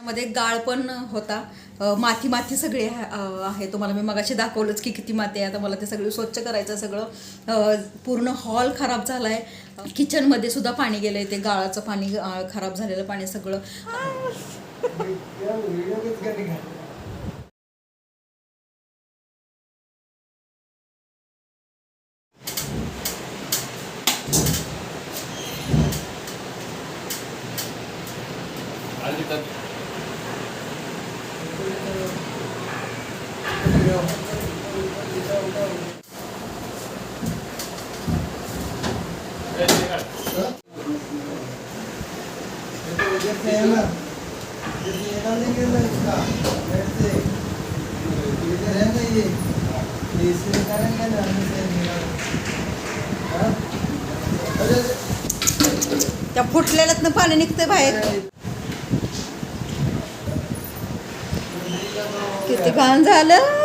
त्याच्यामध्ये गाळ पण होता. माती माती सगळी आहे. तुम्हाला मी मगाशी दाखवलंच की किती माती आहे. आता मला ते सगळं स्वच्छ करायचं सगळं. पूर्ण हॉल खराब झालाय. किचनमध्ये सुद्धा पाणी गेलंय. ते गाळाचं पाणी खराब झालेलं पाणी सगळं. त्या फुटलेल्यातनं पाणी निघतंय बाहेर. किती घाण झालं.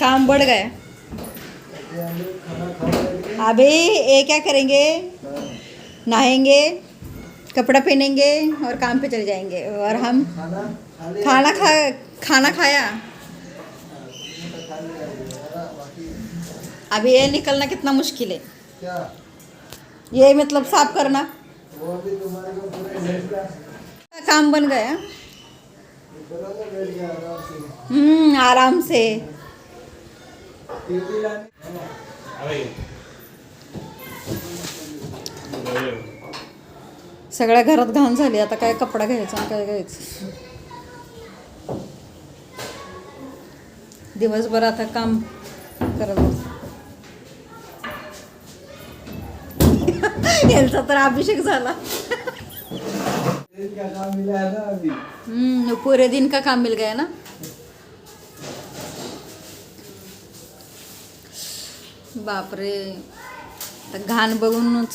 काम बढ़ गया. अभी ये क्या करेंगे? नहाएंगे कपड़ा पहनेंगे और काम पे चले जाएंगे और हम खाना खा खाना खाया. अभी ये निकलना कितना मुश्किल है। ये मतलब साफ करना। काम बन गया। हम्म आराम से। सगळ्या घरात घाण झाली आता काय कपडा घ्यायचा आणि काय घ्यायचं? दिवसभर आता काम करत यांचा तर अभिषेक झाला. पुरे पूरे दिन का काम मिल गया ना? बापरे. घाण बघूनच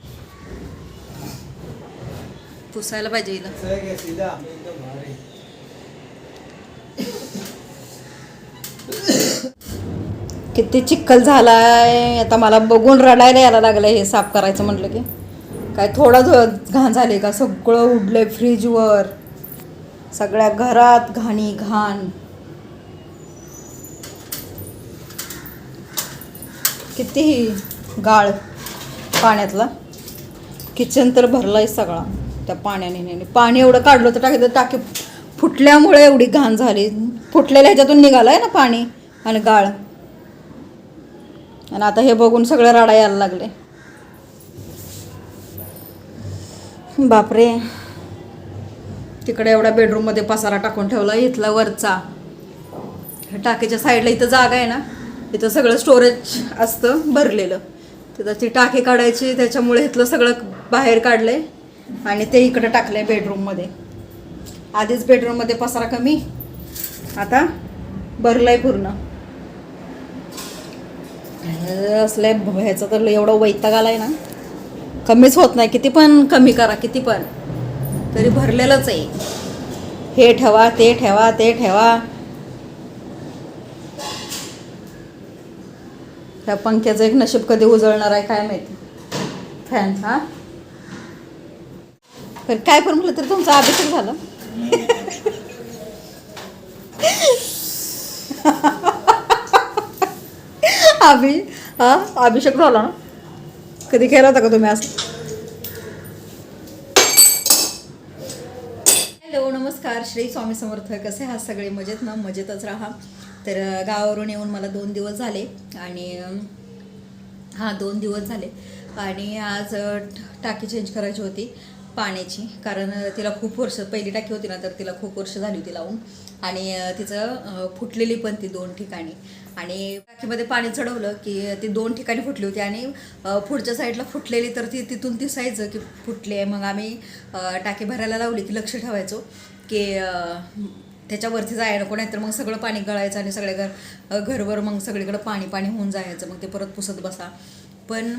पुसायला पाहिजे हिला. किती चिखल झालाय. आता मला बघून रडायला यायला लागलं हे साफ करायचं म्हटलं की. काय थोडा घाण झाले का? सगळं उडलंय फ्रीजवर. सगळ्या घरात घाणी घाण. कितीही गाळ पाण्यातला. किचन तर भरलाय सगळा. त्या पाण्याने पाणी एवढं काढलं तर टाकी टाकी फुटल्यामुळे एवढी घाण झाली. फुटलेल्या ह्याच्यातून निघालंय ना पाणी आणि गाळ. आणि आता हे बघून सगळं रडा यायला लागले. बापरे. तिकडे एवढ्या बेडरूममध्ये पसारा टाकून ठेवला इथला वरचा. टाकीच्या साईडला इथं जागा आहे ना इथं सगळं स्टोरेज असतं भरलेलं. तिथं ती टाकी काढायची त्याच्यामुळे इथलं सगळं बाहेर काढलंय. आणि ते इकडे टाकलंय बेडरूममध्ये आधीच बेडरूममध्ये पसारा कमी आता भरलं आहे पूर्ण. असलं ह्याचं तर एवढा वैताग आलाय ना. कमीच होत नाही किती पण कमी करा किती पण. तरी भरलेलंच आहे. हे ठेवा ते ठेवा ते ठेवा. त्या पंख्याचं एक नशीब कधी उजळणार आहे काय माहिती. फॅन हा? तर काय पण म्हटलं तर तुमचा अभिषेक झाला. अभि हा? अभिषेक झाला ना? कधी केला होता का तुम्ही असं हॅलो नमस्कार. श्री स्वामी समर्थ. कसे आहात सगळे? मजेत ना? मजेतच राहा. तर गावावरून येऊन मला दोन दिवस झाले आणि हां दोन दिवस झाले. आणि आज टाकी चेंज करायची होती. पाण्याची. कारण तिला खूप वर्ष पहिली टाकी होती ना तर तिला खूप वर्ष झाली होती लावून. आणि तिचं फुटलेली पण ती दोन ठिकाणी. आणि टाकीमध्ये पाणी चढवलं की ती दोन ठिकाणी फुटली होती. आणि पुढच्या साईडला फुटलेली तर ती तिथून दिसायचं की फुटली आहे. मग आम्ही टाकी भरायला लावली की लक्ष ठेवायचो की त्याच्यावरती जायला नको नाहीतर मग सगळं पाणी गळायचं आणि सगळे घर घरवर मग सगळीकडं पाणी पाणी होऊन जायचं. मग ते परत पुसत बसा. पण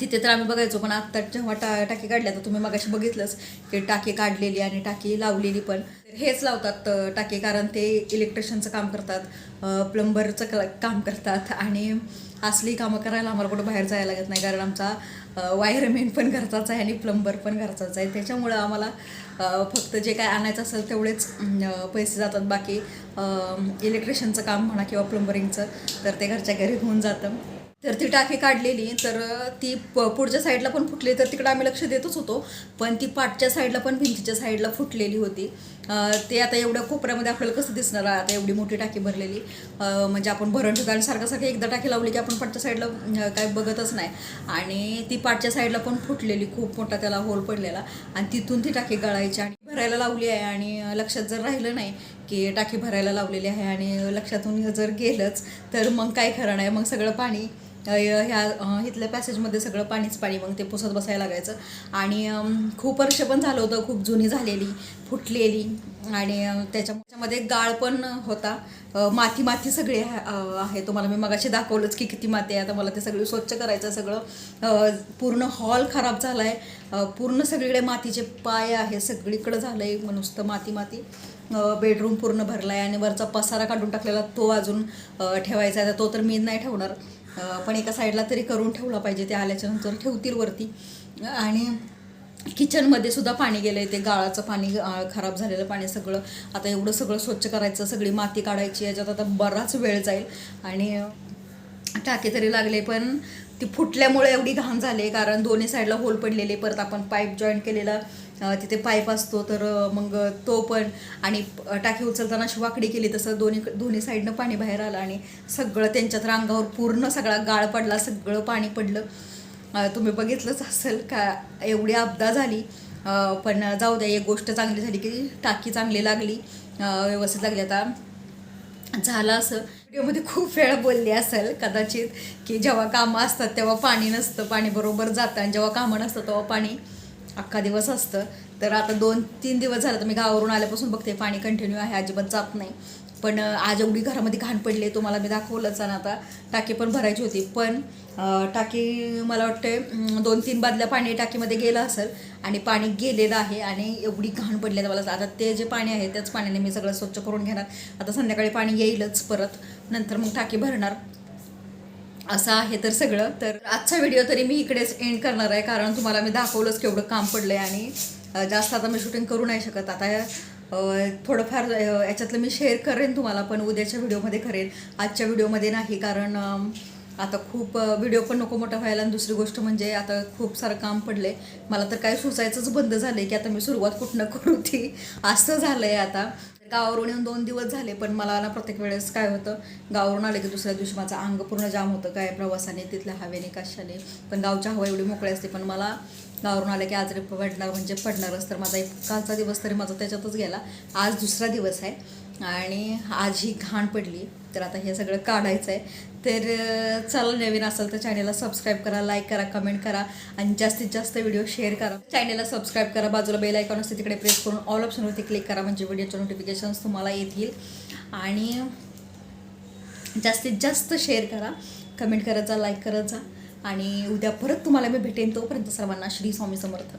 तिथे तर आम्ही बघायचो पण आत्ता जेव्हा टा टाकी काढल्या तर तुम्ही मगाशी बघितलंच की टाकी काढलेली आणि टाकी लावलेली पण. हेच लावतात टाकी कारण ते इलेक्ट्रिशियनचं काम करतात प्लंबरचं क काम करतात आणि असली कामं करायला आम्हाला कुठं बाहेर जायला लागत नाही कारण आमचा वायरमेन पण घरचाच आहे आणि प्लंबर पण घरचाच आहे. त्याच्यामुळं आम्हाला फक्त जे काय आणायचं असेल तेवढेच पैसे जातात. बाकी इलेक्ट्रिशियनचं काम म्हणा किंवा प्लंबरिंगचं तर ते घरच्या घरी होऊन जातं. तर ती टाकी काढलेली तर ती प पुढच्या साईडला पण फुटली तर तिकडं आम्ही लक्ष देतच होतो. पण ती पाठच्या साईडला पण भिंतीच्या साईडला फुटलेली होती. ते आता एवढ्या कोपऱ्यामध्ये आपल्याला कसं दिसणार? आता एवढी मोठी टाकी भरलेली. म्हणजे आपण भरण ठिकाणी सारखं सारखं एकदा टाकी लावली की आपण पाठच्या साईडला काय बघतच नाही. आणि ती पाठच्या साईडला पण फुटलेली खूप मोठा त्याला होल पडलेला. आणि तिथून ती टाकी गळायची आणि भरायला लावली आहे. आणि लक्षात जर राहिलं नाही की टाकी भरायला लावलेली आहे आणि लक्षातून जर गेलंच तर मग काय खरं नाही. मग सगळं पाणी ह्या इथल्या पॅसेजमध्ये सगळं पाणीच पाणी मग ते पुसत बसायला लागायचं. आणि खूप वर्ष पण झालं होतं खूप जुनी झालेली फुटलेली. आणि त्याच्यामध्ये गाळ पण होता. माती माती सगळी आहे. तुम्हाला मी मगाशी दाखवलंच की किती माती आहे. आता मला ते सगळी स्वच्छ करायचं सगळं. पूर्ण हॉल खराब झाला आहे पूर्ण सगळीकडे मातीचे पाय आहे. सगळीकडं झालं आहे नुसतं माती माती. बेडरूम पूर्ण भरला आहे आणि वरचा पसारा काढून टाकलेला तो अजून ठेवायचा आहे. तर तो तर मी नाही ठेवणार. पण एका साईडला तरी करून ठेवला पाहिजे ते आल्याच्यानंतर ठेवतील वरती. आणि किचनमध्ये सुद्धा पाणी गेलं आहे ते गाळाचं पाणी खराब झालेलं पाणी सगळं. आता एवढं सगळं स्वच्छ करायचं सगळी माती काढायची याच्यात आता बराच वेळ जाईल. आणि टाके तरी लागले पण ती फुटल्यामुळे एवढी घाण झाली कारण दोन्ही साईडला होल पडलेले परत आपण पाईप जॉईंट केलेला तिथे पाईप असतो तर मग तो पण आणि टाकी उचलताना अशी वाकडी केली तसं दोन्ही दोन्ही साईडनं पाणी बाहेर आलं आणि सगळं त्यांच्यात रांगावर पूर्ण सगळा गाळ पडला सगळं पाणी पडलं. तुम्ही बघितलंच असेल का एवढी अपदा झाली. पण जाऊ द्या एक गोष्ट चांगली झाली की टाकी चांगली लागली व्यवस्थित लागली. आता झालं असं. व्हिडिओमध्ये खूप वेळा बोलली असेल कदाचित की जेव्हा कामं असतात तेव्हा पाणी नसतं पाणी बरोबर जातं आणि जेव्हा कामं नसतं तेव्हा पाणी अख्खा दिवस असतं. तर आता दोन तीन दिवस झालं तर मी गावावरून आल्यापासून बघते पाणी कंटिन्यू आहे अजिबात जात नाही. पण आज एवढी घरामध्ये घाण पडली तुम्हाला मी दाखवलंच आणि आता. टाकी पण भरायची होती. पण टाकी मला वाटते दोन तीन बादल्या पाणी टाकीमध्ये गेलं असेल आणि पाणी गेलेलं आहे आणि एवढी घाण पडली आहे मला. आता ते जे पाणी आहे त्याच पाण्याने मी सगळं स्वच्छ करून घेणार. आता संध्याकाळी पाणी येईलच परत. नंतर मग टाकी भरणार. असं आहे तर सगळं. तर आजचा व्हिडिओ तरी मी इकडेच एंड करणार आहे कारण तुम्हाला मी दाखवलंच केवढं काम पडलं आहे आणि जास्त आता मी शूटिंग करू नाही शकत. आता थोडंफार याच्यातलं मी शेअर करेन तुम्हाला पण उद्याच्या व्हिडिओमध्ये करेन. आजच्या व्हिडिओमध्ये नाही कारण आता खूप व्हिडिओ पण नको मोठा व्हायला. आणि दुसरी गोष्ट म्हणजे आता खूप सारं काम पडले मला तर काय सुचायचंच बंद झालंय की आता मी सुरुवात कुठनं करू ती? असं झालंय आता. गावावरून येऊन दोन दिवस झाले पण मला ना प्रत्येक वेळेस काय होतं गावावरून आले की दुसऱ्या दिवशी माझं अंग पूर्ण जाम होतं काय प्रवासाने तिथल्या हवेने कशाने. पण गावच्या हवा एवढी मोकळी असते पण मला गावावरून आले की आजारी पडणार म्हणजे पडणारच. तर माझा एक कालचा दिवस तरी माझा त्याच्यातच गेला. आज दुसरा दिवस आहे आणि आज ही घाण पडली तर आता हे सगळं काढायचं आहे तर चला नवीन असेल तर चॅनेलला सबस्क्राईब करा लाईक करा कमेंट करा आणि जास्तीत जास्त व्हिडिओ शेअर करा. चॅनेलला सबस्क्राईब करा बाजूला बेल आयकॉन असते तिकडे प्रेस करून ऑल ऑप्शनवरती क्लिक करा म्हणजे व्हिडिओचे नोटिफिकेशन्स तुम्हाला येतील. आणि जास्तीत जास्त शेअर करा कमेंट करत जा लाईक करत जा आणि उद्या परत तुम्हाला मी भेटेन तोपर्यंत सर्वांना श्री स्वामी समर्थ.